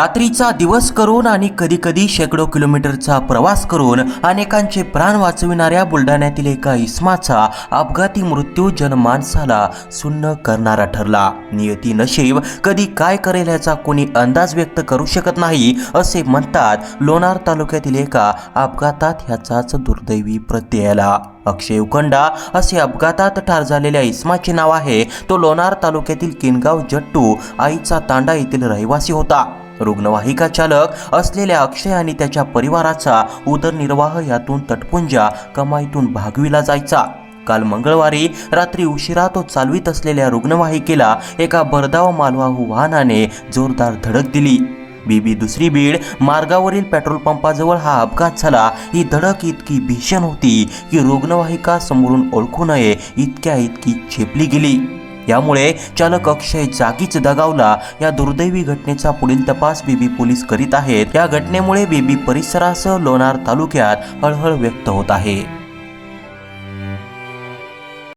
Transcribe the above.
रात्रीचा दिवस करून आणि कधी कधी शेकडो किलोमीटरचा प्रवास करून अनेकांचे प्राण वाचविणाऱ्या बुलढाण्यातील एका इस्माचा अपघाती मृत्यू जनमानसाला सुन्न करणारा ठरला. नियती नशीब कधी काय करेल याचा कोणी अंदाज व्यक्त करू शकत नाही असे म्हणतात लोणार तालुक्यातील एका अपघातात ह्याचाच दुर्दैवी प्रत्यय आला अक्षय उखंडा असे अपघातात ठार झालेल्या इस्माचे नाव आहे तो लोणार तालुक्यातील किनगाव जट्टू आईचा तांडा येथील रहिवासी होता. रुग्णवाहिका चालक असलेल्या अक्षय आणि त्याच्या परिवाराचा उदरनिर्वाह यातून तटपुंजा कमाईतून भागविला जायचा. काल मंगळवारी रात्री उशिरा तो चालवित असलेल्या रुग्णवाहिकेला एका भरधाव मालवाहू वाहनाने जोरदार धडक दिली. बीबी दुसरी बीड मार्गावरील पेट्रोल पंपाजवळ हा अपघात झाला. ही धडक इतकी भीषण होती की रुग्णवाहिका समोरून ओळखू नये इतक्या इतकी छेपली गेली. यामुळे चालक अक्षय जागीच दगावला. या दुर्दैवी घटनेचा पुढील तपास बीबी पोलीस करीत आहेत. या घटनेमुळे बीबी परिसरासह लोणार तालुक्यात हळहळ व्यक्त होत आहे.